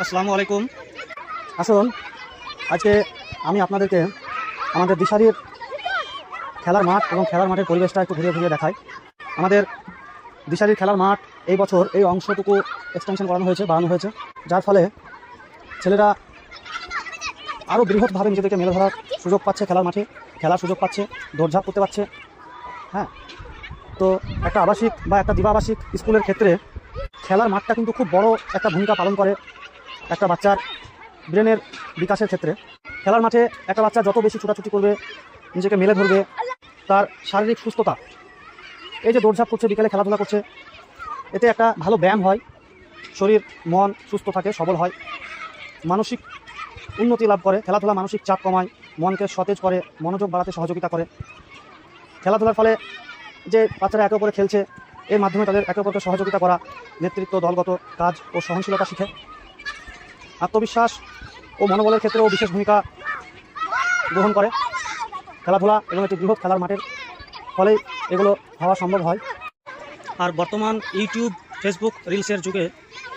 আসসালামু আলাইকুম। আসুন, আজকে আমি আপনাদেরকে আমাদের দিশারির খেলার মাঠ এবং খেলার মাঠের পরিবেশটা একটু ঘুরিয়ে ঘুরিয়ে দেখাই। আমাদের দিশারির খেলার মাঠ এই বছর এই অংশটুকু এক্সটেনশন করানো হয়েছে, বাড়ানো হয়েছে। যার ফলে ছেলেরা আরও বৃহৎভাবে নিজেদেরকে মেলে ধরার সুযোগ পাচ্ছে খেলার মাঠে, খেলার সুযোগ পাচ্ছে, দৌড়ঝাঁপ করতে পারছে। হ্যাঁ তো একটা আবাসিক বা একটা দিবাবাসিক স্কুলের ক্ষেত্রে খেলার মাঠটা কিন্তু খুব বড় একটা ভূমিকা পালন করে। একটা বাচ্চার ব্রেনের বিকাশের ক্ষেত্রে। খেলার মাঠে একটা বাচ্চা যত বেশি ছোটাছুটি করবে, নিজেকে মেলে ধরবে, তার শারীরিক সুস্থতা। এই যে দৌড়ঝাঁপ করছে, বিকেলে খেলাধুলা করছে, এতে একটা ভালো ব্যায়াম হয়, শরীর, মন সুস্থ থাকে, সবল হয়, মানসিক উন্নতি লাভ করে, খেলাধুলা মানসিক চাপ কমায়, মনকে সতেজ করে, মনোযোগ বাড়াতে সহযোগিতা করে। খেলাধুলার ফলে যে বাচ্চারা একে অপরে খেলছে, এর মাধ্যমে তাদের একে অপরকে সহযোগিতা করা, নেতৃত্ব, দলগত কাজ ও সহনশীলতা শিখে। আত্মবিশ্বাস ও মনোবলের ক্ষেত্রেও বিশেষ ভূমিকা গ্রহণ করে। খেলাধুলা এবং একটি বৃহৎ খেলার মাঠের ফলেই এগুলো হওয়া সম্ভব হয়। আর বর্তমান ইউটিউব, ফেসবুক রিলসের যুগে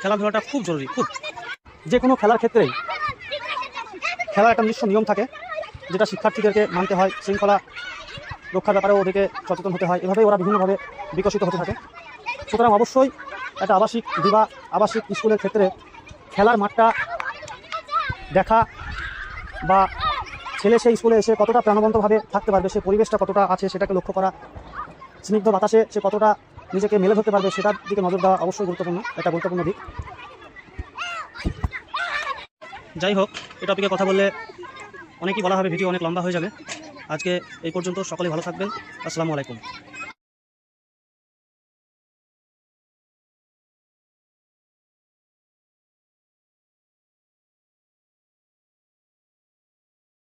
খেলাধুলাটা খুব জরুরি, খুব। যে কোনো খেলার ক্ষেত্রেই খেলার একটা নির্দিষ্ট নিয়ম থাকে, যেটা শিক্ষার্থীদেরকে মানতে হয়, শৃঙ্খলা রক্ষার ব্যাপারেও ওদেরকে সচেতন হতে হয়, এভাবেই ওরা বিভিন্নভাবে বিকশিত হতে থাকে। সুতরাং অবশ্যই একটা আবাসিক দিবা আবাসিক স্কুলের ক্ষেত্রে খেলার মাঠটা দেখা বা ছেলে সেই স্কুলে এসে কতটা প্রাণবন্তভাবে থাকতে পারবে, সে পরিবেশটা কতটা আছে সেটাকে লক্ষ্য করা, স্নিগ্ধ বাতাসে সে কতটা নিজেকে মেলে ধরতে পারবে সেটার দিকে নজর দেওয়া অবশ্যই গুরুত্বপূর্ণ, একটা গুরুত্বপূর্ণ দিক। যাই হোক এই টপিকে কথা বললে অনেকই বলা হবে, ভিডিও অনেক লম্বা হয়ে যাবে। আজকে এই পর্যন্ত সকলে ভালো থাকবেন। আসসালামু আলাইকুম।